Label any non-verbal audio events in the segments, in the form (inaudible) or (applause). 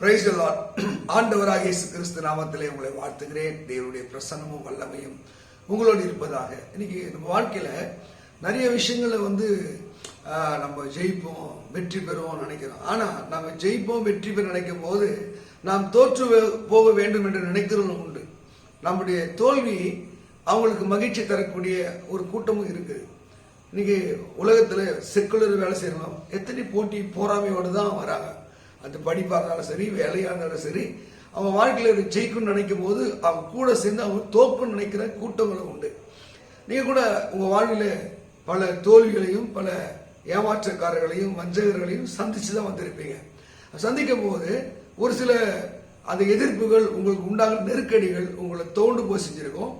Price (clears throat) ஆண்டவராக இயேசு கிறிஸ்து நாமத்திலே உங்களை வாழ்த்துகிறேன். தேவனுடைய பிரசன்னமும் வல்லமையும் உங்களோடு இருப்பதாக. இன்னைக்கு நம்ம வாழ்க்கையில நிறைய விஷயங்களை வந்து நம்ம ஜெயிப்போம் வெற்றி பெறுவோம் நினைக்கிறோம். ஆனா நம்ம ஜெயிப்போம் வெற்றி பெற நினைக்கும் போது நாம் தோற்று போக வேண்டும் என்று நினைக்கிறவங்க உண்டு. நம்முடைய தோல்வி அவங்களுக்கு மகிழ்ச்சி தரக்கூடிய ஒரு கூட்டமும் இருக்குது. இன்னைக்கு உலகத்துல செக்குலர் வேலை செய்யறோம் எத்தனை போட்டி போராமையோடு தான் வராங்க. அது படிப்பாக இருந்தாலும் சரி வேலையாக இருந்தாலும் சரி அவன் வாழ்க்கையில் ஒரு ஜெயிக்கணும்னு நினைக்கும் போது அவன் கூட சேர்ந்து அவன் தோக்கணும்னு நினைக்கிற கூட்டங்களும் உண்டு. நீங்கள் கூட உங்கள் வாழ்வில் பல தோல்விகளையும் பல ஏமாற்றக்காரர்களையும் வஞ்சகர்களையும் சந்தித்து தான் வந்திருப்பீங்க. சந்திக்கும் போது ஒரு சில அந்த எதிர்ப்புகள் உங்களுக்கு உண்டாகிற நெருக்கடிகள் உங்களை தோண்டு போய் செஞ்சுருக்கும்.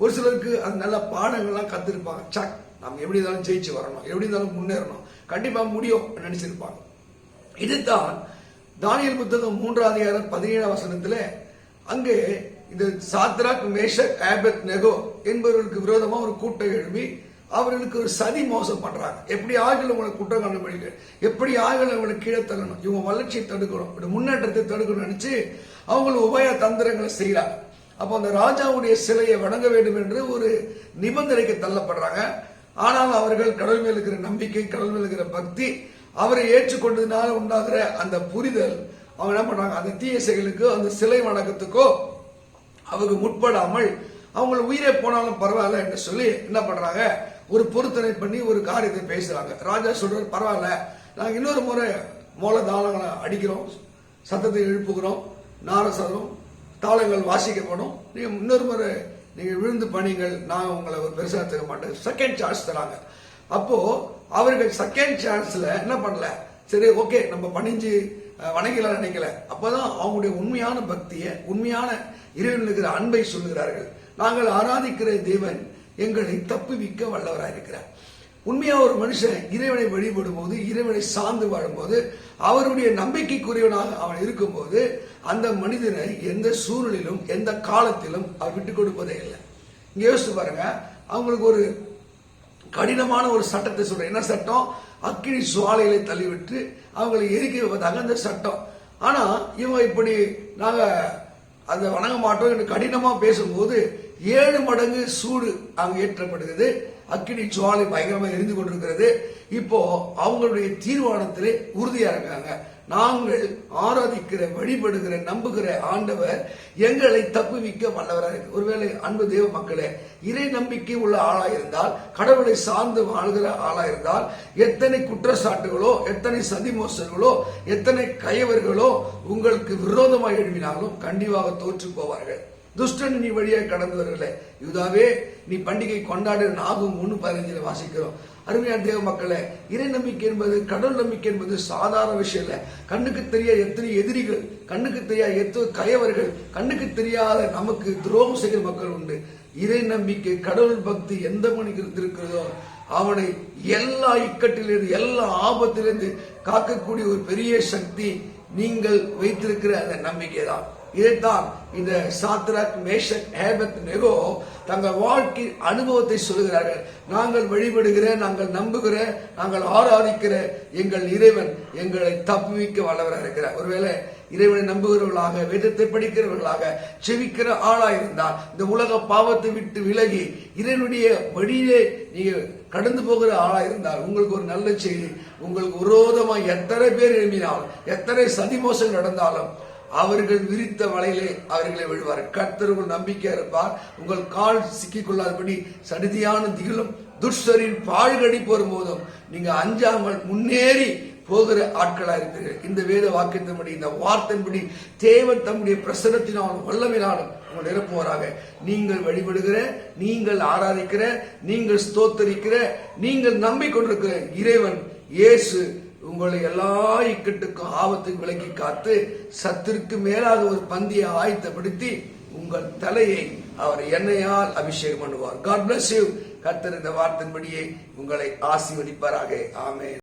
ஒரு சிலருக்கு அது நல்ல பாடங்கள்லாம் கற்றுருப்பாங்க சக் நம்ம எப்படி இருந்தாலும் ஜெயிச்சு வரணும் எப்படி இருந்தாலும் முன்னேறணும். கண்டிப்பாக முடியும் நினச்சிருப்பாங்க. இதுதான் தானியல் புத்தகம் மூன்றாம் அதிகாரம் பதினேழாம் வசனத்தில் அங்கே இந்த சாத்ராக் மேஷக் ஆபத் நெகோ என்பவர்களுக்கு விரோதமாக ஒரு கூட்டம் எழுப்பி அவர்களுக்கு ஒரு சதி மோசம் பண்றாங்க. எப்படி ஆகிலும் உங்களை குற்றம் கண்டுபிடிக்க எப்படி ஆகிலும் உங்களை கீழே தள்ளணும். இவங்க வளர்ச்சியை தடுக்கணும். முன்னேற்றத்தை தடுக்கணும்னு நினைச்சு அவங்களை உபய தந்திரங்களை செய்யறாங்க. அப்போ அந்த ராஜாவுடைய சிலையை வணங்க வேண்டும் என்று ஒரு நிபந்தனைக்கு தள்ளப்படுறாங்க. ஆனால் அவர்கள் கடல் மேல் இருக்கிற நம்பிக்கை கடல் மேல் இருக்கிற பக்தி அவரை ஏற்றுக்கொண்டதுனால உண்டாகிற அந்த புரிதல் அவங்க என்ன பண்றாங்க? அந்த தீய செயலுக்கோ அந்த சிலை வணக்கத்துக்கோ அவங்க முற்படாமல் அவங்க உயிரே போனாலும் பரவாயில்ல என்று சொல்லி என்ன பண்றாங்க? ஒரு பொருத்தனை பண்ணி ஒரு காரியத்தை பேசுறாங்க. ராஜா சொல்றாரு பரவாயில்ல நாங்கள் இன்னொரு முறை மோல தாளங்களை அடிக்கிறோம் சத்தத்தை எழுப்புகிறோம் நாரசரம் தாளங்கள் வாசிக்கப்படும். நீங்க இன்னொரு முறை நீங்க விழுந்து பணிங்கள் நான் உங்களை ஒரு பெருசாக தர மாட்டேன். செகண்ட் சார்ஜ் தராங்க. அப்போ அவர்கள் செகண்ட் சான்ஸ்ல என்ன பண்ணல? சரி ஓகே நம்ம பணிஞ்சு வணங்கல நினைக்கல. அப்பதான் அவங்களுடைய உண்மையான பக்தியை உண்மையான இறைவன் இருக்கிற அன்பை சொல்லுகிறார்கள். நாங்கள் ஆராதிக்கிற தேவன் எங்களை தப்புவிக்க வல்லவராக இருக்கிறார். உண்மையா ஒரு மனுஷன் இறைவனை வழிபடும் போது இறைவனை சார்ந்து வாழும்போது அவருடைய நம்பிக்கைக்குரியவனாக அவன் இருக்கும்போது அந்த மனிதனை எந்த சூழ்நிலையிலும் எந்த காலத்திலும் அவர் விட்டு கொடுப்பதே இல்லை. இங்க யோசிச்சு பாருங்க அவங்களுக்கு ஒரு கடினமான ஒரு சட்டத்தை சொல்றேன். என்ன சட்டம்? அக்கினி சுவாலைகளை தள்ளிவிட்டு அவங்களை எரிக்க வைப்பதாக அந்த சட்டம். ஆனா இவங்க இப்படி நாங்க அதை வணங்க மாட்டோம் என்று கடினமா பேசும்போது ஏழு மடங்கு சூடு அங்கு ஏற்றப்படுகிறது. அக்கினி சுவாலை பயங்கரமாக எரிந்து கொண்டிருக்கிறது. இப்போ அவங்களுடைய தீர்மானத்திலே உறுதியா இருக்காங்க நாங்கள் ஆராதிக்கிற வழிபடுகிற நம்புகிற ஆண்டவர் எங்களை தப்புவிக்க வல்லவராக இருக்கு. ஒருவேளை அன்பு தேவ மக்களே இறை நம்பிக்கை உள்ள ஆளா இருந்தால் கடவுளை சார்ந்து வாழ்கிற ஆளா இருந்தால் எத்தனை குற்றச்சாட்டுகளோ எத்தனை சதி மோசல்களோ எத்தனை கயவர்களோ உங்களுக்கு விரோதமாக எழுப்பினாலும் கண்டிப்பாக தோற்று போவார்கள். துஷ்டன் நீ வழியாக கடந்து வரல. யூதாவே நீ பண்டிகை கொண்டாடு நாகும் ஒன்று பதினஞ்சுல வாசிக்கிறோம். அருமையான தேவ மக்களே இறை நம்பிக்கை என்பது கடவுள் நம்பிக்கை என்பது சாதாரண விஷயம் இல்லை. கண்ணுக்கு தெரியாத எத்தனை எதிரிகள் கண்ணுக்கு தெரியாத எத்தனை கயவர்கள் கண்ணுக்கு தெரியாத நமக்கு துரோகம் செய்கிற மக்கள் உண்டு. இறை நம்பிக்கை கடவுள் பக்தி எந்த மணிக்கு இருக்கிறதோ அவனை எல்லா இக்கட்டிலிருந்து எல்லா ஆபத்திலிருந்து காக்கக்கூடிய ஒரு பெரிய சக்தி நீங்கள் வைத்திருக்கிற அந்த நம்பிக்கை தான் இதைத்தான் இந்த சாத்ராக் மேஷக் ஹேபத் நெகோ தங்கள் வாழ்க்கை அனுபவத்தை சொல்லுகிறார்கள். நாங்கள் வழிபடுகிற நாங்கள் நம்புகிற நாங்கள் ஆராதிக்கிற எங்கள் இறைவன் எங்களை தப்புவிக்க வல்லவராக இருக்கிறார் ஒருவேளை இறைவனை நம்புகிறவர்களாக வேதத்தை படிக்கிறவர்களாக செவிக்கிற ஆளா இருந்தால் இந்த உலக பாவத்தை விட்டு விலகி இறைவனுடைய வழியிலே நீங்க கடந்து போகிற ஆளா இருந்தால் உங்களுக்கு ஒரு நல்ல செய்தி உங்களுக்கு விரோதமாக எத்தனை பேர் எழுப்பினாலும் எத்தனை சதிமோசம் நடந்தாலும் அவர்கள் விரித்த வலையிலே அவர்களை விழுவார் கர்த்தர் உங்கள் நம்பிக்கை இருப்பார். உங்கள் கால் சிக்கிக் கொள்ளாதபடி சடிதியான திகிலும் துஷ்டரின் பாழ்கடி போதும் நீங்க அஞ்சாமல் முன்னேறி போகிற ஆட்களாக இருக்கிறீர்கள். இந்த வேத வாக்கியத்தின்படி இந்த வார்த்தையின்படி தேவன் தம்முடைய பிரசனத்தினாலும் வல்லமினாலும் உங்கள் நிரப்புவாராக. நீங்கள் வழிபடுகிற நீங்கள் ஆராதிக்கிற நீங்கள் ஸ்தோத்தரிக்கிற நீங்கள் நம்பிக்கொண்டிருக்கிற இறைவன் இயேசு உங்களை எல்லா இக்கட்டுக்கும் ஆபத்துக்கு விலக்கி காத்து சத்திற்கு மேலாக ஒரு பந்தியை ஆயத்தப்படுத்தி உங்கள் தலையை அவர் எண்ணெயால் அபிஷேகம் பண்ணுவார். காட் பிளஸ் யூ கர்த்தர் இந்த வார்த்தையின்படியே உங்களை ஆசீர்வதிப்பாராக. ஆமே